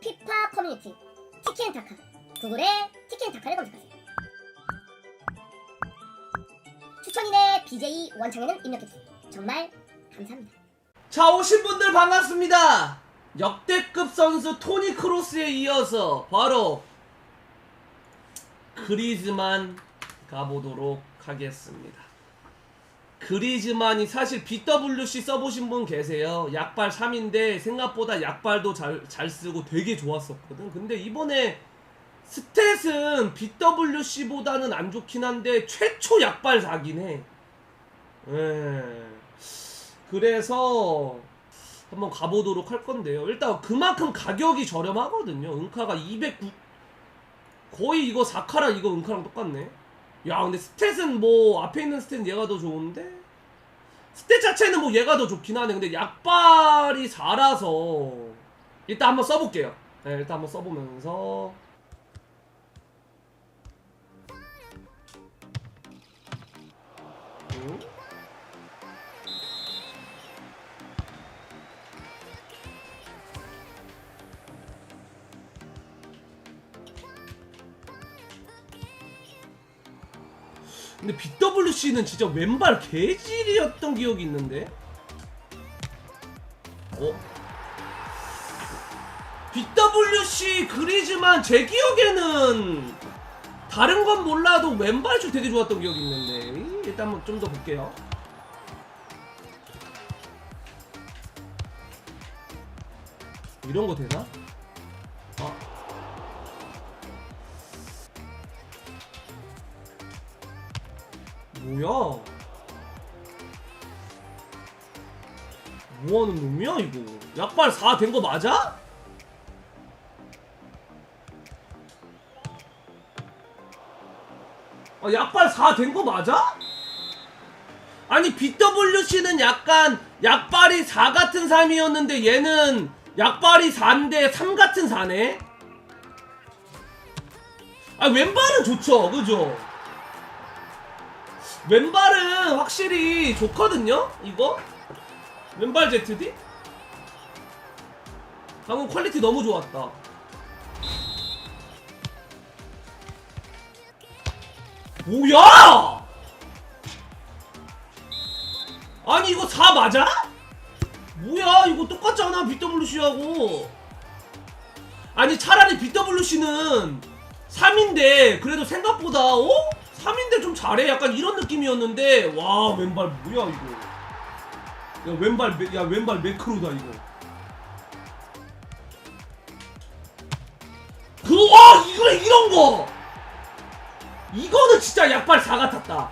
피파 커뮤니티 티키앤타카 구글에 티키앤타카를 검색하세요. 추천인의 BJ 원창에는 입력해주세요. 정말 감사합니다. 자 오신 분들 반갑습니다. 역대급 선수 토니 크로스에 이어서 바로 그리즈만 가보도록 하겠습니다. 그리즈만이 사실 BWC 써보신 분 계세요. 약발 3인데 생각보다 약발도 잘, 잘 쓰고 되게 좋았었거든. 근데 이번에 스탯은 BWC보다는 안 좋긴 한데 최초 약발 4긴 해. 예. 그래서 한번 가보도록 할 건데요. 일단 그만큼 가격이 저렴하거든요. 은카가 209 거의 이거 사카라 이거 은카랑 똑같네. 야 근데 스탯은 뭐 앞에 있는 스탯은 얘가 더 좋은데 스탯 자체는 뭐 얘가 더 좋긴 하네. 근데 약발이 4라서 일단 한번 써볼게요. 네, 일단 한번 써보면서 근데 BWC는 진짜 왼발 개질이었던 기억이 있는데. 어? BWC 그리즈만 제 기억에는 다른 건 몰라도 왼발슛 되게 좋았던 기억이 있는데 일단 한번 좀 더 볼게요. 이런 거 되나? 뭐야? 뭐하는 놈이야 이거? 약발 4 된 거 맞아? 아 약발 4 된 거 맞아? 아니 BWC는 약간 약발이 4 같은 3이었는데 얘는 약발이 4인데 3 같은 4네? 아 왼발은 좋죠 그죠? 왼발은 확실히 좋거든요? 이거? 왼발 ZD? 방금 퀄리티 너무 좋았다. 뭐야! 아니 이거 4 맞아? 뭐야 이거 똑같잖아 BWC하고 아니 차라리 BWC는 3인데 그래도 생각보다 어? 3인데 좀 잘해. 약간 이런 느낌이었는데 와 왼발 뭐야 이거. 야 왼발 매- 야 왼발 매크로다 이거. 그와 이거 이런 거! 이거는 진짜 약발 4 같았다.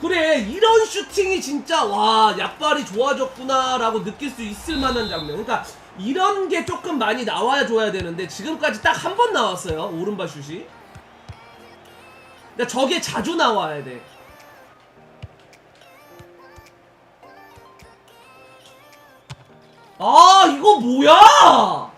그래 이런 슈팅이 진짜 와 약발이 좋아졌구나 라고 느낄 수 있을 만한 장면. 그러니까 이런 게 조금 많이 나와야 줘야 되는데 지금까지 딱 한 번 나왔어요 오른발 슛이 근데 저게 자주 나와야 돼 아, 이거 뭐야?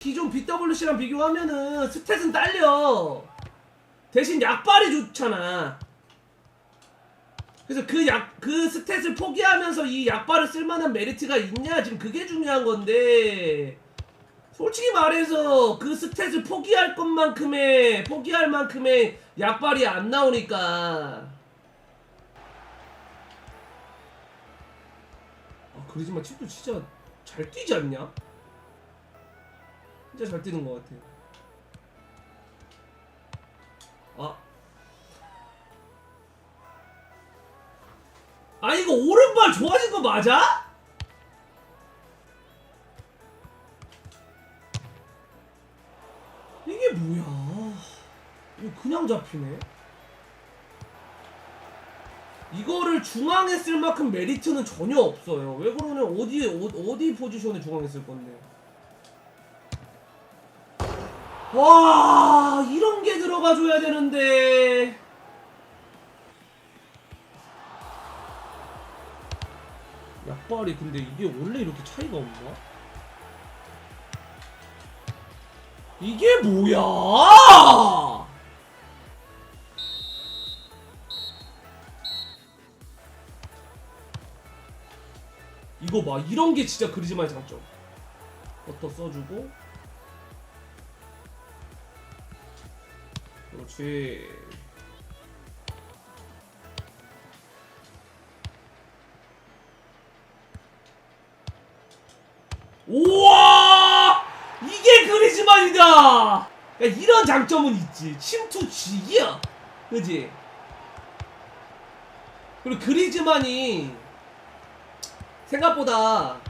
기존 BWC랑 비교하면은 스탯은 딸려. 대신 약발이 좋잖아. 그래서 그 약, 그 스탯을 포기하면서 이 약발을 쓸만한 메리트가 있냐? 지금 그게 중요한 건데. 솔직히 말해서 그 스탯을 포기할 것만큼의, 포기할 만큼의 약발이 안 나오니까. 아, 그러지만 칩도 진짜 잘 뛰지 않냐? 진짜 잘 뛰는 것 같아. 아. 아, 이거 오른발 좋아진 거 맞아? 이게 뭐야? 이거 그냥 잡히네? 이거를 중앙에 쓸 만큼 메리트는 전혀 없어요. 왜 그러냐? 어디, 어, 어디 포지션에 중앙에 쓸 건데? 와 이런 게 들어가줘야 되는데 약발이 근데 이게 원래 이렇게 차이가 없나? 이게 뭐야? 이거 봐 이런 게 진짜 그리즈마의 장점 버터 써주고 그렇지. 우와! 이게 그리즈만이다! 그러니까 이런 장점은 있지. 침투 지기야. 그지? 그리고 그리즈만이 생각보다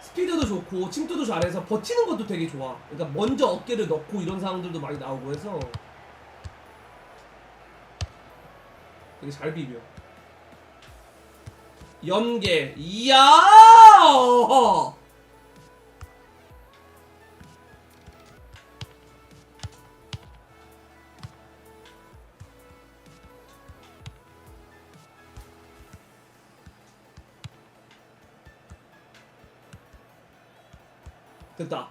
스피드도 좋고 침투도 잘해서 버티는 것도 되게 좋아. 그러니까 먼저 어깨를 넣고 이런 상황들도 많이 나오고 해서 되게 잘 비벼. 연계. 이야! 됐다.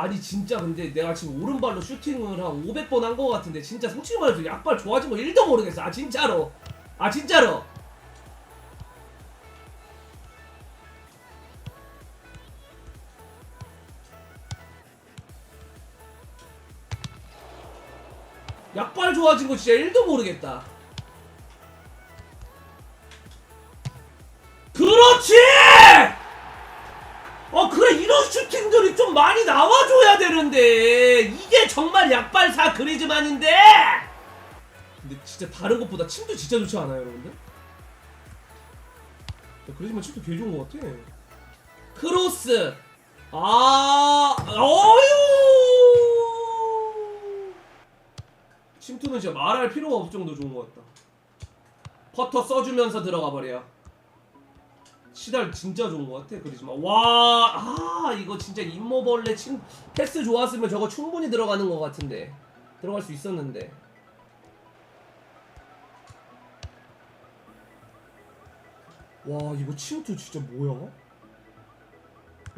아니 진짜 근데 내가 지금 오른발로 슈팅을 한 500번 한 거 같은데 진짜 솔직히 말해서 약발 좋아진 거 1도 모르겠어. 아 진짜로. 아 진짜로. 약발 좋아진 거 진짜 1도 모르겠다 많이 나와줘야 되는데. 이게 정말 약발사 그리즈만인데. 근데 진짜 다른 것보다 침도 진짜 좋지 않아요 여러분들? 야, 그리즈만 침도 개 좋은 것 같아. 크로스. 아 어유 침투는 진짜 말할 필요가 없을 정도 좋은 것 같다. 퍼터 써주면서 들어가 버려 시달 진짜 좋은 것 같아 그리지만 와아 이거 진짜 임모벌레 친 패스 좋았으면 저거 충분히 들어가는 것 같은데 들어갈 수 있었는데 와 이거 침투 진짜 뭐야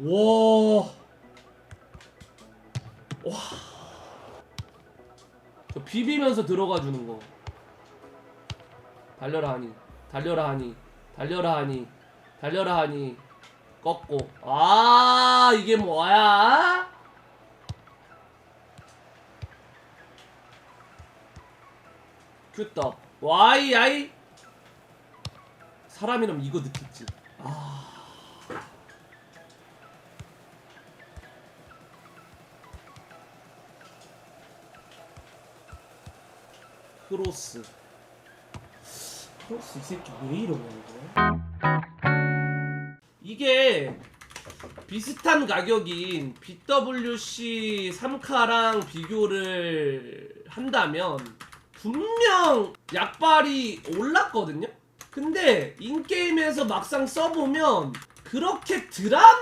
와 와. 저 비비면서 들어가 주는 거. 달려라 하니. 달려라 하니. 달려라 하니. 달려라 하니. 꺾고. 아, 이게 뭐야? 큐떡. 와이 아이. 사람이라면 이거 느꼈지. 아. 크로스. 크로스 이 새끼 왜 이러냐 이거? 이게 비슷한 가격인 BWC 3카랑 비교를 한다면 분명 약발이 올랐거든요? 근데 인게임에서 막상 써보면 그렇게 드라마틱하게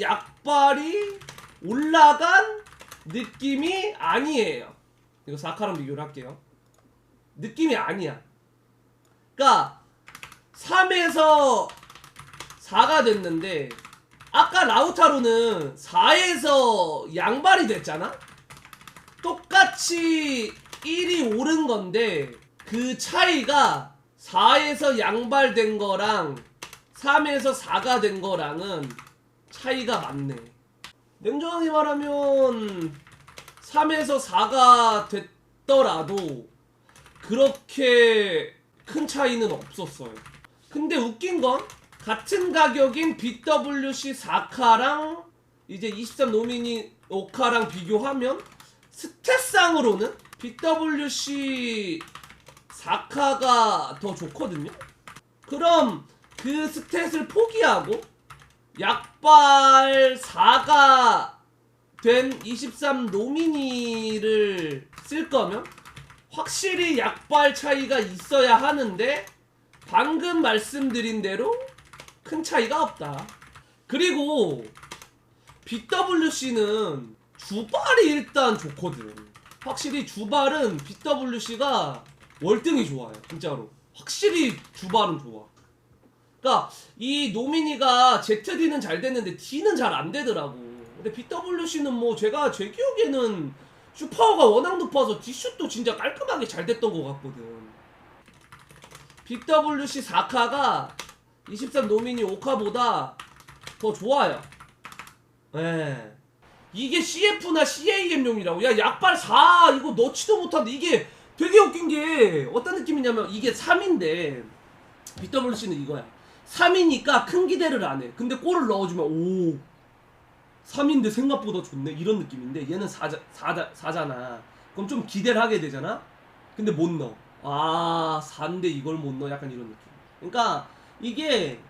약발이 올라간 느낌이 아니에요. 이거 4카랑 비교를 할게요. 느낌이 아니야. 그러니까 3에서 4가 됐는데 아까 라우타로는 4에서 양발이 됐잖아? 똑같이 1이 오른 건데 그 차이가 4에서 양발된 거랑 3에서 4가 된 거랑은 차이가 많네. 냉정하게 말하면 3에서 4가 됐더라도 그렇게 큰 차이는 없었어요. 근데 웃긴 건 같은 가격인 BWC 4카랑 이제 23 노미니 5카랑 비교하면 스탯상으로는 BWC 4카가 더 좋거든요. 그럼 그 스탯을 포기하고 약발 4가 된 23 노미니를 쓸 거면 확실히 약발 차이가 있어야 하는데 방금 말씀드린 대로 큰 차이가 없다. 그리고 BWC는 주발이 일단 좋거든. 확실히 주발은 BWC가 월등히 좋아요. 진짜로. 확실히 주발은 좋아. 그러니까 이 노미니가 ZD는 잘 됐는데 D는 잘 안 되더라고. 근데 BWC는 뭐 제가 제 기억에는 슈퍼가 워낙 높아서 D슛도 진짜 깔끔하게 잘 됐던 것 같거든. BWC 4카가 23 노미니 5카보다 더 좋아요. 예. 이게 CF나 CAM용이라고. 야, 약발 4 이거 넣지도 못한데 이게 되게 웃긴 게 어떤 느낌이냐면 이게 3인데 BWC는 이거야. 3이니까 큰 기대를 안 해. 근데 골을 넣어주면 오 3인데 생각보다 좋네 이런 느낌인데 얘는 4자, 4자, 4잖아. 그럼 좀 기대를 하게 되잖아. 근데 못 넣어. 아 4인데 이걸 못 넣어 약간 이런 느낌. 그러니까 이게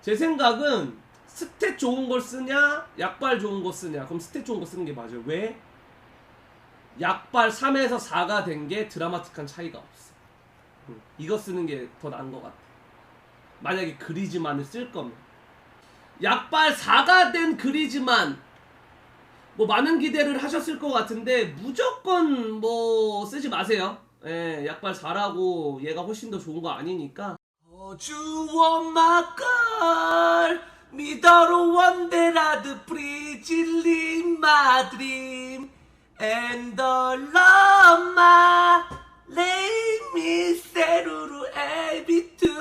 제 생각은 스탯 좋은 걸 쓰냐 약발 좋은 거 쓰냐. 그럼 스탯 좋은 거 쓰는 게 맞아요. 왜? 약발 3에서 4가 된 게 드라마틱한 차이가 없어. 응. 이거 쓰는 게 더 나은 것 같아. 만약에 그리즈만을 쓸 거면. 약발 4가 된 그리즈만. 뭐 많은 기대를 하셨을 것 같은데 무조건 뭐 쓰지 마세요. 예, 약발 4라고 얘가 훨씬 더 좋은 거 아니니까 Oh, in my dream And the love my Let me settle every to